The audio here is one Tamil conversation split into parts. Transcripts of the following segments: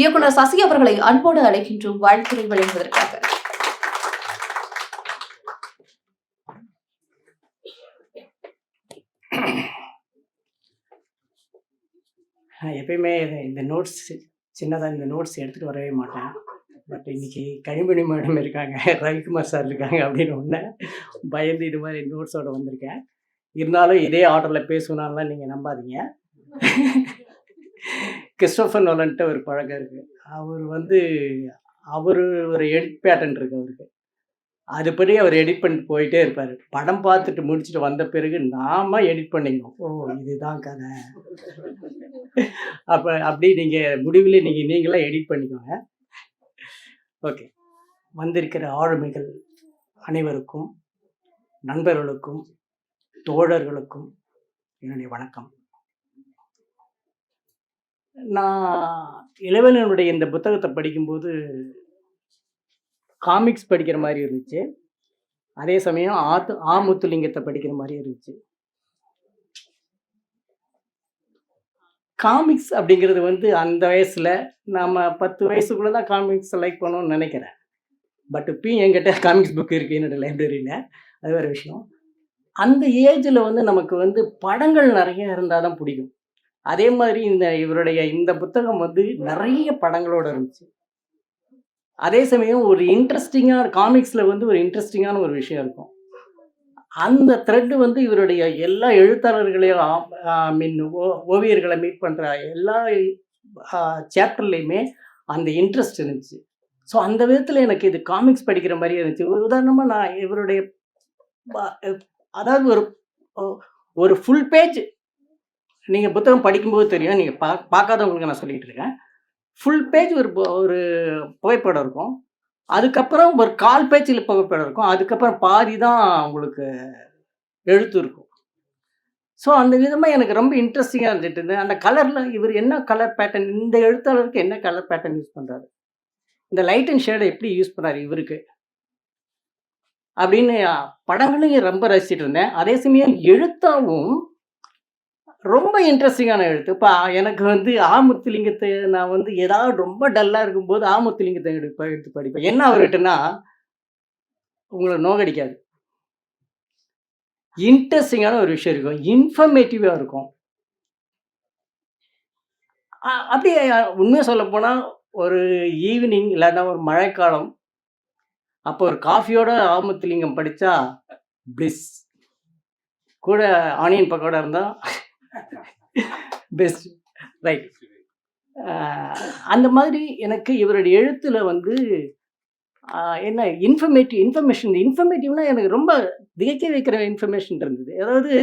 இயக்குனர் சசி அவர்களை அன்போடு அழைக்கின்றோம். வாழ்த்துறை வழங்குவதற்காக. எப்பயுமே இந்த நோட்ஸ் சின்னதாக இந்த நோட்ஸ் எடுத்துகிட்டு வரவே மாட்டேன். பட் இன்னைக்கு கனிமணி மேடம் இருக்காங்க ரவிக்குமார் சார் இருக்காங்க அப்படின்னு ஒன்று பயந்து இது மாதிரி நோட்ஸோட வந்திருக்கேன். இருந்தாலும் இதே ஆர்டரில் பேசுனாலாம் நீங்கள் நம்பாதீங்க. கிறிஸ்டோஃபர் நோலன்ட்டு ஒரு பழக்கம் இருக்குது அவர் வந்து அவர் ஒரு எடிட் பேட்டன் இருக்கு அவருக்கு. அதுபடி அவர் எடிட் பண்ணிட்டு போயிட்டே இருப்பார். படம் பார்த்துட்டு முடிச்சுட்டு வந்த பிறகு நாம எடிட் பண்ணிக்கணும். ஓ இதுதான் கதை. அப்போ அப்படி நீங்கள் முடிவில் நீங்கள் நீங்களே எடிட் பண்ணிக்கோங்க. ஓகே. வந்திருக்கிற ஆளுமைகள் அனைவருக்கும் நண்பர்களுக்கும் தோழர்களுக்கும் என்னுடைய வணக்கம். நான் இளவலனுடைய இந்த புத்தகத்தை படிக்கும்போது காமிக்ஸ் படிக்கிற மாதிரி இருந்துச்சு. அதே சமயம் ஆத்து ஆமுத்துலிங்கத்தை படிக்கிற மாதிரி இருந்துச்சு. காமிக்ஸ் அப்படிங்கிறது வந்து அந்த வயசில் நம்ம பத்து வயசுக்குள்ளே தான் காமிக்ஸ் லைக் பண்ணணும்னு நினைக்கிறேன். பட் இப்பயும் என்கிட்ட காமிக்ஸ் புக் இருக்குது என்னோடய லைப்ரரியில் அது வேறு விஷயம். அந்த ஏஜில் வந்து நமக்கு வந்து படங்கள் நிறைய இருந்தால் தான் பிடிக்கும். அதே மாதிரி இந்த இவருடைய இந்த புத்தகம் வந்து நிறைய படங்களோட இருந்துச்சு. அதே சமயம் ஒரு இன்ட்ரெஸ்டிங்கான காமிக்ஸில் வந்து ஒரு இன்ட்ரெஸ்டிங்கான ஒரு விஷயம் இருக்கும். அந்த த்ரெட்டு வந்து இவருடைய எல்லா எழுத்தாளர்களையும் ஐ மீன் ஓவியர்களை மீட் பண்ணுற எல்லா சேப்டர்லேயுமே அந்த இன்ட்ரெஸ்ட் இருந்துச்சு. ஸோ அந்த விதத்தில் எனக்கு இது காமிக்ஸ் படிக்கிற மாதிரியே இருந்துச்சு. உதாரணமாக நான் இவருடைய அதாவது ஒரு ஒரு ஃபுல் பேஜ் நீங்கள் புத்தகம் படிக்கும்போது தெரியும். நீங்கள் பா பார்க்காதவங்களுக்கு நான் சொல்லிட்டு இருக்கேன். ஃபுல் பேஜ் ஒரு பு- ஒரு புகைப்படம் இருக்கும். அதுக்கப்புறம் ஒரு கால் பேஜில் புகைப்படம் இருக்கும். அதுக்கப்புறம் பாதி தான் உங்களுக்கு எழுத்து இருக்கும். ஸோ அந்த விதமாக எனக்கு ரொம்ப இன்ட்ரெஸ்டிங்காக இருந்துட்டு இருந்தது. அந்த கலரில் இவர் என்ன கலர் பேட்டர்ன் இந்த எழுத்தாளருக்கு என்ன கலர் பேட்டர்ன் யூஸ் பண்ணுறாரு இந்த லைட் அண்ட் ஷேடை எப்படி யூஸ் பண்ணார் இவருக்கு? அப்படின்னு படங்களையும் ரொம்ப ரசிச்சிட்டு இருந்தேன். அதே சமயம் எழுத்தாவும் ரொம்ப இன்ட்ரெஸ்டிங்கான எழுத்து. இப்போ எனக்கு வந்து ஆமுத்துலிங்கத்தை நான் வந்து ஏதாவது ரொம்ப டல்லாக இருக்கும்போது ஆமுத்துலிங்கத்தை எடுப்ப எடுத்து படிப்பேன். என்ன அவர்கிட்டனா உங்களை நோகடிக்காது. இன்ட்ரெஸ்டிங்கான ஒரு விஷயம் இருக்கும். இன்ஃபர்மேட்டிவாக இருக்கும். அப்படியே உண்மையாக சொல்ல போனால் ஒரு ஈவினிங் இல்லைன்னா ஒரு மழைக்காலம் அப்போ ஒரு காஃபியோட ஆமுத்துலிங்கம் படித்தா பிளிஸ் கூட ஆனியன் பக்கோட இருந்தால் பெஸ்ட் ரைட் அந்த மாதிரி எனக்கு இவருடைய எழுத்துல வந்து என்ன இன்ஃபர்மேட்டிவ் இன்ஃபர்மேஷன் இன்ஃபர்மேட்டிவ்னா எனக்கு ரொம்ப திகைக்க வைக்கிற இன்ஃபர்மேஷன் இருந்தது. அதாவது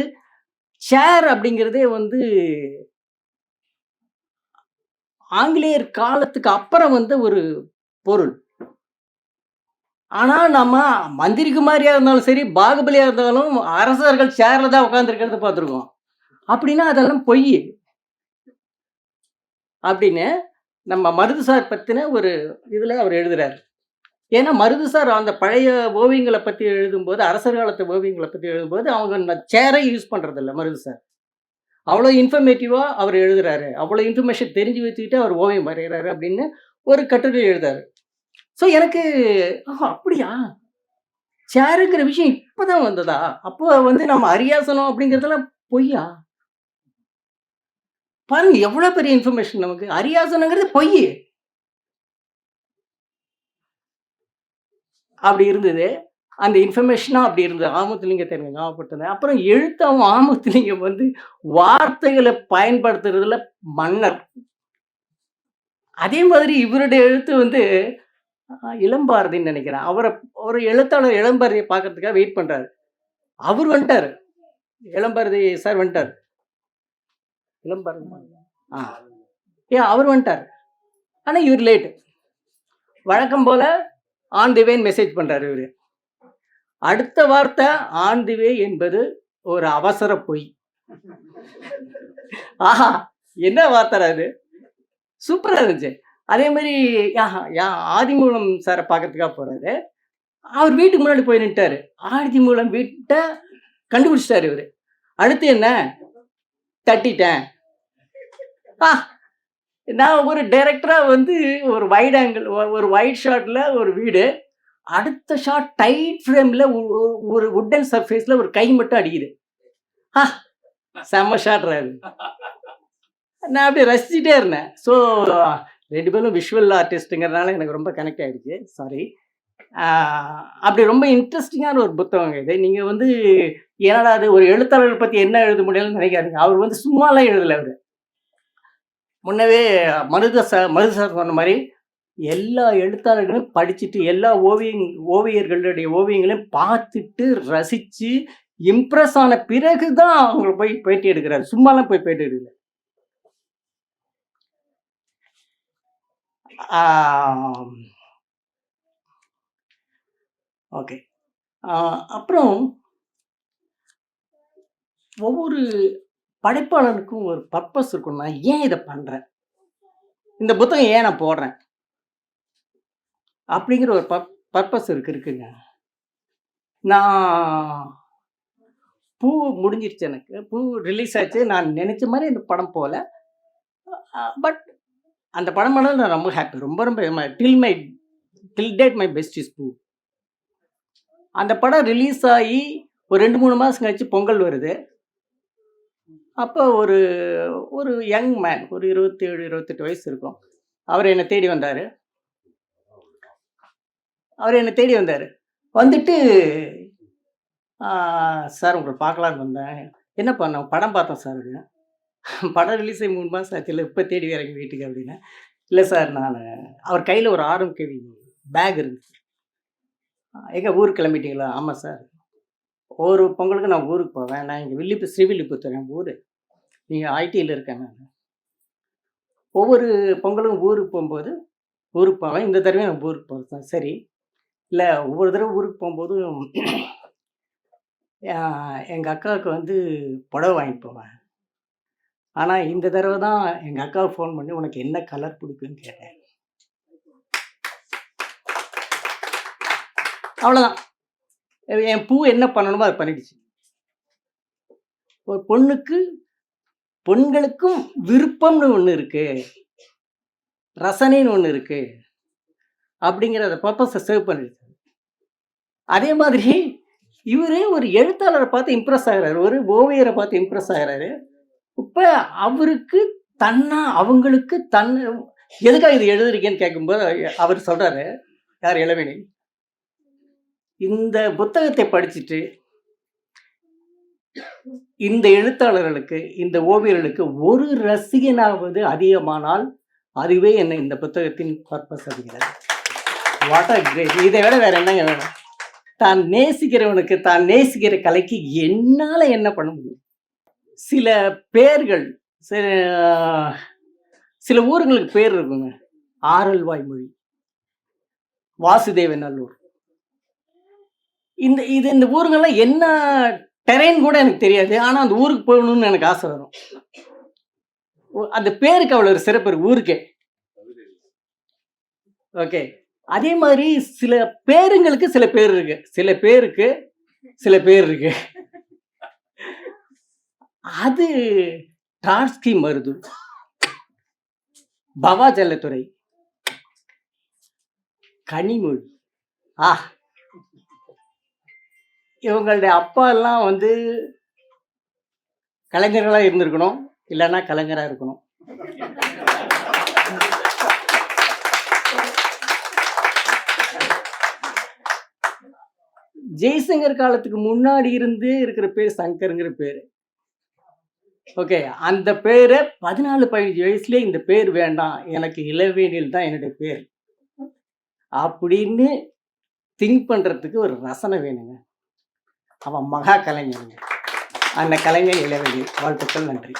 சேர் அப்படிங்கிறதே வந்து ஆங்கிலேயர் காலத்துக்கு அப்புறம் வந்த ஒரு பொருள். ஆனால் நம்ம மந்திரி குமாரியாக இருந்தாலும் சரி பாகுபலியாக இருந்தாலும் அரசர்கள் சேர்ல தான் உட்காந்துருக்கிறத பார்த்துருக்கோம். அப்படின்னா அதெல்லாம் பொய். அப்படின்னு நம்ம மருதுசார் பற்றின ஒரு இதில் அவர் எழுதுறாரு. ஏன்னா மருதுசார் அந்த பழைய ஓவியங்களை பற்றி எழுதும்போது அரசர் காலத்து ஓவியங்களை பற்றி எழுதும்போது அவங்க சேரை யூஸ் பண்ணுறதில்ல மருதுசார் அவ்வளோ இன்ஃபர்மேட்டிவாக அவர் எழுதுறாரு. அவ்வளோ இன்ஃபர்மேஷன் தெரிஞ்சு வச்சுக்கிட்டு அவர் ஓவியம் வரைகிறாரு அப்படின்னு ஒரு கட்டுரை எழுதாரு ஸோ எனக்கு அப்படியா? சேருங்கிற விஷயம் இப்போதான் வந்ததா? அப்போ வந்து நம்ம அரியாசனம் அப்படிங்கிறதெல்லாம் பொய்யா? பாருங்க எவ்வளவு பெரிய இன்ஃபர்மேஷன் நமக்கு. அரியாசனங்கிறது பொய். அப்படி இருந்தது. அந்த இன்ஃபர்மேஷனும் அப்படி இருந்தது. ஆமத்துலிங்கத்தை தெரிஞ்ச ஞாபகப்படுத்தினது அப்புறம் எழுத்தாவும் ஆமத்துலிங்கம் வந்து வார்த்தைகளை பயன்படுத்துறதுல மன்னர். அதே மாதிரி இவருடைய எழுத்து வந்து இளம்பாரதின்னு நினைக்கிறேன். அவரை ஒரு எழுத்தாளர் இளம்பாரதியை பார்க்கறதுக்காக வெயிட் பண்றாரு. அவர் வந்துட்டாரு. இளம்பாரதி சார் வந்துட்டார். இளம்பாரதி ஆ. ஏ அவர் வந்துட்டார். ஆனால் இவர் லேட்டு வழக்கம் போல ஆன் தி வேன்னு மெசேஜ் பண்றாரு இவர். அடுத்த வார்த்தை ஆன் தி வே என்பது ஒரு அவசர பொய். ஆஹா என்ன வார்த்தை அது? சூப்பராக இருந்துச்சு. அதே மாதிரி யா ஆதிமூலம் சாரை பார்க்கறதுக்காக போறாரு. அவர் வீட்டுக்கு முன்னாடி போய் நின்ட்டாரு ஆதிமூலம் வீட்டை கண்டுபிடிச்சிட்டாரு இவரு. அடுத்து என்ன? தட்டிட்டேன். நான் ஒரு டைரக்டராக வந்து ஒரு வைட் ஆங்கிள் ஒரு வைட் ஷாட்டில் ஒரு வீடு. அடுத்த ஷாட் டைட் ஃப்ரேமில் ஒரு உட்டன் சர்ஃபேஸில் ஒரு கை மட்டும் அடிக்குது. ஆ செம்ம ஷாட்ரா நான் அப்படியே ரசிச்சுட்டே இருந்தேன். ஸோ ரெண்டு பேரும் விஷுவல் ஆர்டிஸ்ட்டுங்கிறதுனால எனக்கு ரொம்ப கனெக்ட் ஆகிடுச்சு சாரி அப்படி ரொம்ப இன்ட்ரெஸ்டிங்கான ஒரு புத்தகங்க இது. நீங்கள் வந்து என்னடா அது ஒரு எழுத்தாளர் பற்றி என்ன எழுத முடியலன்னு நினைக்காதீங்க. அவர் வந்து சும்மாலாம் எழுதலை அவர். முன்னவே மருத சார் மருத சார் சொன்ன மாதிரி எல்லா எழுத்தாளர்களும் படிச்சுட்டு எல்லா ஓவிய ஓவியர்களுடைய ஓவியங்களையும் பார்த்துட்டு ரசித்து இம்ப்ரெஸ் ஆன பிறகு தான் அவங்கள போய் பேட்டி எடுக்கிறாரு. சும்மாலாம் போய் பேட்டி எடுக்கல. ஓகே அப்புறம் ஒவ்வொரு படைப்பாளனுக்கும் ஒரு பர்பஸ் இருக்கும் நான் ஏன் இதை பண்ணுறேன் இந்த புத்தகம் ஏன் நான் போடுறேன்? அப்படிங்கிற ஒரு பர் பர்பஸ் இருக்கு இருக்குங்க. நான் பூ முடிஞ்சிருச்சு எனக்கு. பூ ரிலீஸ் ஆச்சு. நான் நினச்ச மாதிரி இந்த படம் போகல. பட் அந்த படம் பண்ணது நான் ரொம்ப ஹாப்பி ரொம்ப ரொம்ப till my till date my best is பூ அந்த படம் ரிலீஸ் ஆகி ஒரு ரெண்டு மூணு மாதம் கழிச்சு பொங்கல் வருது. அப்போ ஒரு ஒரு யங் மேன் ஒரு இருபத்தேழு இருபத்தெட்டு வயசு இருக்கும். அவர் என்னை தேடி வந்தார். அவர் என்னை தேடி வந்தார். வந்துட்டு சார் உங்களை பார்க்கலான்னு வந்தேன். என்ன பண்ணோம் படம் பார்த்தோம் சார் அப்படின்னு. படம் ரிலீஸ் ஆகி மூணு மாதம் ஆச்சு. இல்லை இப்போ தேடி வரீங்க வீட்டுக்கு. அப்படின்னு. இல்லை சார் நான் அவர் கையில் ஒரு ஆரம் கேவி பேக் இருந்துச்சு எங்கே ஊருக்கு கிளம்பிட்டீங்களா? ஆமாம் சார் ஒரு பொங்கலுக்கு நான் ஊருக்கு போவேன். நான் இங்கே வில்லிப்பு ஸ்ரீவில்லிபுத்தூர் என் ஊர். நீங்கள் ஐடியில் இருக்கேன் நான். ஒவ்வொரு பொங்கலும் ஊருக்கு போகும்போது ஊருக்கு போவேன். இந்த தடவை நான் ஊருக்கு போகிறேன் சரி. இல்லை ஒவ்வொரு தடவை ஊருக்கு போகும்போதும் எங்கள் அக்காவுக்கு வந்து புடவை வாங்கிட்டு போவேன். ஆனால் இந்த தடவை தான் எங்கள் அக்காவுக்கு ஃபோன் பண்ணி உனக்கு என்ன கலர் பிடிக்குன்னு கேட்டேன். அவ்வளோதான் என் பூ என்ன பண்ணணுமோ அதை பண்ணிடுச்சு. ஒரு பொண்ணுக்கு பெண்களுக்கும் விருப்பம்னு ஒன்று இருக்கு. ரசனைன்னு ஒன்று இருக்கு. அப்படிங்கிற பர்பஸை சேவ் பண்ணிடுச்சு அதே மாதிரி இவரே ஒரு எழுத்தாளரை பார்த்து இம்ப்ரெஸ் ஆகிறாரு. ஒரு ஓவியரை பார்த்து இம்ப்ரெஸ் ஆகிறாரு. இப்போ அவருக்கு தன்னா அவங்களுக்கு தன் எதுக்காக இது எழுதுறீங்கன்னு கேட்கும்போது அவர் சொல்றாரு யார் இளவேணி? இந்த புத்தகத்தை படிச்சுட்டு இந்த எழுத்தாளர்களுக்கு இந்த ஓவியர்களுக்கு ஒரு ரசிகனாவது அதிகமானால் அதுவே என்ன இந்த புத்தகத்தின் பர்பஸ் அப்படிங்கிறது வாட் அ கிரேட் இதை விட வேற என்னங்க வேணும்? தான் நேசிக்கிறவனுக்கு தான் நேசிக்கிற கலைக்கு என்னால் என்ன பண்ண முடியும்? சில பேர்கள் சில சில ஊர்களுக்கு பேர் இருக்குங்க. ஆரல்வாய் வாய்மொழி வாசுதேவன் நல்லூர். இந்த இது இந்த ஊருங்கள்லாம் என்ன டெரெயின் கூட எனக்கு தெரியாது. ஆனால் அந்த ஊருக்கு போகணும்னு எனக்கு ஆசை வரும். அந்த பேருக்கு அவ்வளோ ஒரு சிறப்பு இருக்கு. ஊருக்கே. ஓகே அதே மாதிரி சில பேருங்களுக்கு சில பேர் இருக்கு. சில பேருக்கு சில பேர் இருக்கு. அது டார்ஸ்கி மருது. பவா ஜல்லத்துறை கனிமொழி. ஆ இவங்களுடைய அப்பா எல்லாம் வந்து கலைஞர்களாக இருந்திருக்கணும். இல்லைன்னா கலைஞராக இருக்கணும். ஜெய்சங்கர் காலத்துக்கு முன்னாடி இருந்தே இருக்கிற பேர் சங்கருங்கிற பேர். ஓகே அந்த பேரை பதினாலு பதினஞ்சு வயசுலேயே இந்த பேர் வேண்டாம். எனக்கு இளவேனில் தான் என்னுடைய பேர். அப்படின்னு திங்க் பண்ணுறதுக்கு ஒரு ரசனை வேணுங்க. அவன் மகா கலைஞனுங்க. அந்த கலைஞர் இளவெளி வாழ்த்துக்கள் நன்றி.